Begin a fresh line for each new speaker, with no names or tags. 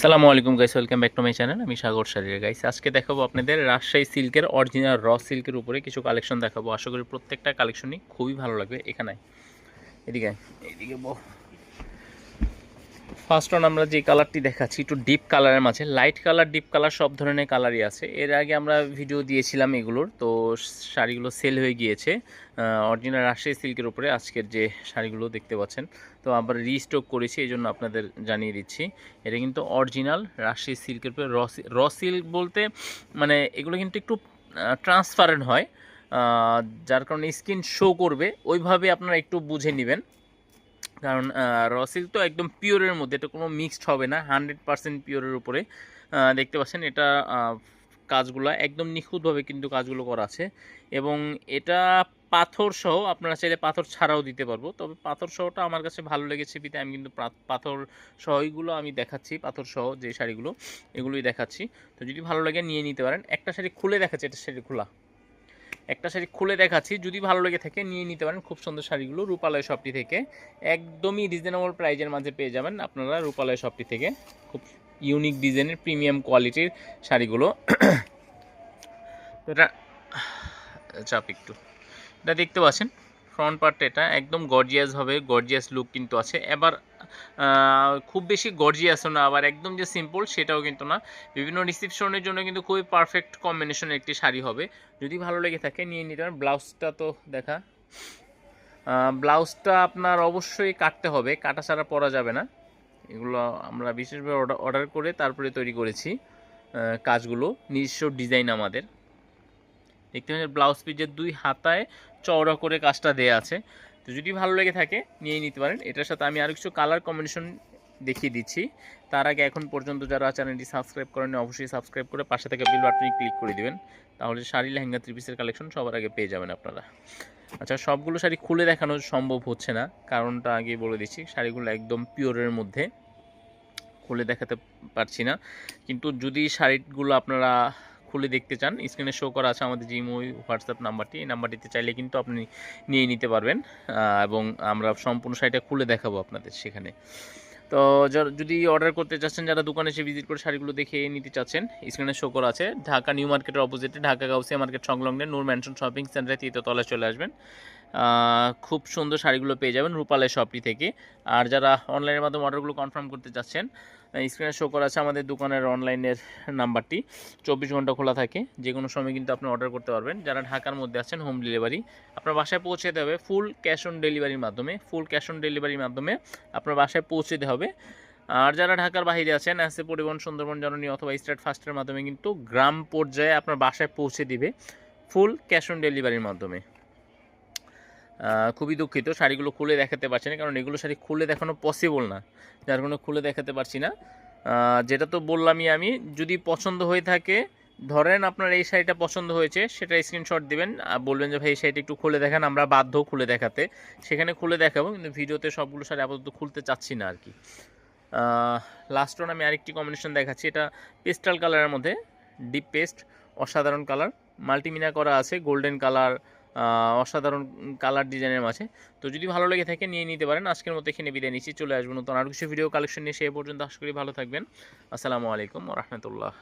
সালামু আলাইকুম guys welcome back to my channel আমি সাগর শারীর। গাইস আজকে দেখাবো আপনাদের রাজশাহী সিল্কের অরিজিনাল র সিল্কের উপরে কিছু কালেকশন দেখাবো। আশা করি প্রত্যেকটা কালেকশনই খুবই ভালো লাগবে এখানে। এদিকে এদিকে ফার্স্ট অন আমরা যে কালারটি দেখাচ্ছি, একটু ডিপ কালারের মাঝে। লাইট কালার ডিপ কালার সব ধরনের কালারই আছে। এর আগে আমরা ভিডিও দিয়েছিলাম এগুলোর, তো শাড়িগুলো সেল হয়ে গিয়েছে। অরিজিনাল রাজশাহী সিল্কের উপরে আজকের যে শাড়িগুলো দেখতে পাচ্ছেন, তো আবার রিস্টক করেছি, এই জন্য আপনাদের জানিয়ে দিচ্ছি। এটা কিন্তু অরিজিনাল রাজশাহী সিল্কের উপরে র সিল্ক বলতে মানে এগুলো কিন্তু একটু ট্রান্সপারেন্ট হয়। যার কারণে স্কিন শো করবে, ওইভাবে আপনারা একটু বুঝে নেবেন। কারণ র সিল্ক তো একদম পিওরের মধ্যে, এটা কোনো মিক্সড হবে না হান্ড্রেড পার্সেন্ট পিওরের উপরে। দেখতে পাচ্ছেন এটা কাজগুলো একদম নিখুঁতভাবে কিন্তু কাজগুলো করা আছে। এবং এটা পাথর সহ, আপনারা চাইলে পাথর ছাড়াও দিতে পারব। তবে পাথর সহটা আমার কাছে ভালো লেগেছে বিতে আমি কিন্তু পাথর সহইগুলো আমি দেখাচ্ছি, পাথর সহ যে শাড়িগুলো, এগুলোই দেখাচ্ছি। তো যদি ভালো লাগে, নিয়ে নিতে পারেন। একটা শাড়ি খুলে দেখাচ্ছি, একটা শাড়ি খোলা। একটা শাড়ি খুলে দেখাচ্ছি। যদি ভালো লেগে থাকে নিয়ে নিতে পারেন। খুব সুন্দর শাড়িগুলো রূপালয় শপটি থেকে। একদমই রিজনেবল প্রাইজের মাঝে পেয়ে যাবেন আপনারা রূপালয় শপটি থেকে। খুব ইউনিক ডিজাইনের প্রিমিয়াম কোয়ালিটির শাড়িগুলো। এটা চাপ একটু। এটা দেখতে পাচ্ছেন? ফ্রন্ট পার্টটা এটা একদম গর্জিয়াস হবে। গর্জিয়াস লুক কিন্তু আছে। এবার খুব বেশি গর্জিয়াসও না, আবার একদম যে সিম্পল সেটাও কিন্তু না। বিভিন্ন রিসিপশনের জন্য কিন্তু খুবই পারফেক্ট কম্বিনেশনের একটি শাড়ি হবে। যদি ভালো লেগে থাকে, নিয়ে নিতে পারেন। ব্লাউজটা তো দেখা। ব্লাউজটা আপনার অবশ্যই কাটতে হবে। কাটা ছাড়া পরা যাবে না। এগুলো আমরা বিশেষভাবে অর্ডার করে তারপরে তৈরি করেছি কাজগুলো। নিজস্ব ডিজাইন আমাদের। দেখতে পাচ্ছেন, ব্লাউজ পিসের দুই হাতায় চওড়া করে কাজটা দেয়া আছে। তো যদি ভালো লেগে থাকে নিয়ে নিতে পারেন। এটার সাথে আমি আরও কিছু কালার কম্বিনেশন দেখিয়ে দিচ্ছি। তার আগে এখন পর্যন্ত যারা চ্যানেলটি সাবস্ক্রাইব করেন অবশ্যই সাবস্ক্রাইব করে পাশে থেকে বিল বাটনে ক্লিক করে দিবেন। তাহলে শাড়ি, লেহেঙ্গা থ্রি পিসের কালেকশন সবার আগে পেয়ে যাবেন আপনারা। আচ্ছা সবগুলো শাড়ি খুলে দেখানো সম্ভব হচ্ছে না। কারণটা আগে বলে দিচ্ছি, শাড়িগুলো একদম পিওরের মধ্যে খুলে দেখাতে পারছি না। কিন্তু যদি শাড়িগুলো আপনারা খুলে দেখতে চান। স্ক্রিনে শো করা আছে আমাদের জিমো হোয়াটসঅ্যাপ নাম্বারটি। এই নাম্বারটিতে চাইলে কিন্তু আপনি নিয়ে নিতে পারবেন এবং আমরা সম্পূর্ণ শাড়িটা খুলে দেখাবো আপনাদের সেখানে। তো যদি অর্ডার করতে চাচ্ছেন, যারা দোকানে এসে ভিজিট করে শাড়িগুলো দেখে নিতে চাচ্ছেন স্ক্রিনে শো করা আছে। ঢাকা নিউ মার্কেটের অপোজিটে ঢাকা গাউসিয়া মার্কেট সংলগ্নে নূর ম্যানশন শপিং সেন্টারে তৃতীয়তলায় চলে আসবেন। খুব সুন্দর শাড়িগুলো পেয়ে যাবেন রূপালের শপটি থেকে। আর যারা অনলাইনের মাধ্যমে অর্ডারগুলো কনফার্ম করতে চাচ্ছেন স্ক্রিনে শো করা আছে আমাদের দোকানের অনলাইনের নাম্বারটি চব্বিশ ঘণ্টা খোলা থাকে যে কোনো সময় কিন্তু আপনি অর্ডার করতে পারবেন। যারা ঢাকার মধ্যে আছেন হোম ডেলিভারি আপনার বাসায় পৌঁছে দেবে ফুল ক্যাশ অন ডেলিভারির মাধ্যমে ফুল ক্যাশ অন ডেলিভারির মাধ্যমে আপনার বাসায় পৌঁছে দিতে হবে। আর যারা ঢাকার বাইরে আছেন এসে পরিবহন, সুন্দরবন, জননী অথবা স্টার্ট ফাস্টের মাধ্যমে কিন্তু গ্রাম পর্যায়ে আপনার বাসায় পৌঁছে দিবে ফুল ক্যাশ অন ডেলিভারির মাধ্যমে। খুবই দুঃখিত, শাড়িগুলো খুলে দেখাতে পারছি না, কারণ এগুলো শাড়ি খুলে দেখানো পসিবল না। যার কোনো খুলে দেখাতে পারছি না। যেটা তো বললামই আমি, যদি পছন্দ হয়ে থাকে, ধরেন আপনার এই শাড়িটা পছন্দ হয়েছে, সেটা স্ক্রিনশট দেবেন, আর বলবেন যে, ভাই, এই শাড়িটা একটু খুলে দেখান, আমরা বাধ্য খুলে দেখাতে। সেখানে খুলে দেখাবো, কিন্তু ভিডিওতে সবগুলো শাড়ি আপাতত খুলতে চাচ্ছি না আর কি। লাস্ট ওয়ান আমি আরেকটি কম্বিনেশন দেখাচ্ছি, এটা পেস্টাল কালারের মধ্যে ডিপ পেস্ট অসাধারণ কালার মাল্টিমিনা করা আছে গোল্ডেন কালার অসাধারণ কালার ডিজাইনের মাঝে। তো যদি ভালো লেগে থাকে, নিয়ে নিতে পারেন। আজকের মতো এখানে বিদায় নিচ্ছি। চলে আসব নতুন আরও কিছু ভিডিও কালেকশন নিয়ে। সে পর্যন্ত আশা করি ভালো থাকবেন। আসসালামু আলাইকুম রহমতুল্লাহ।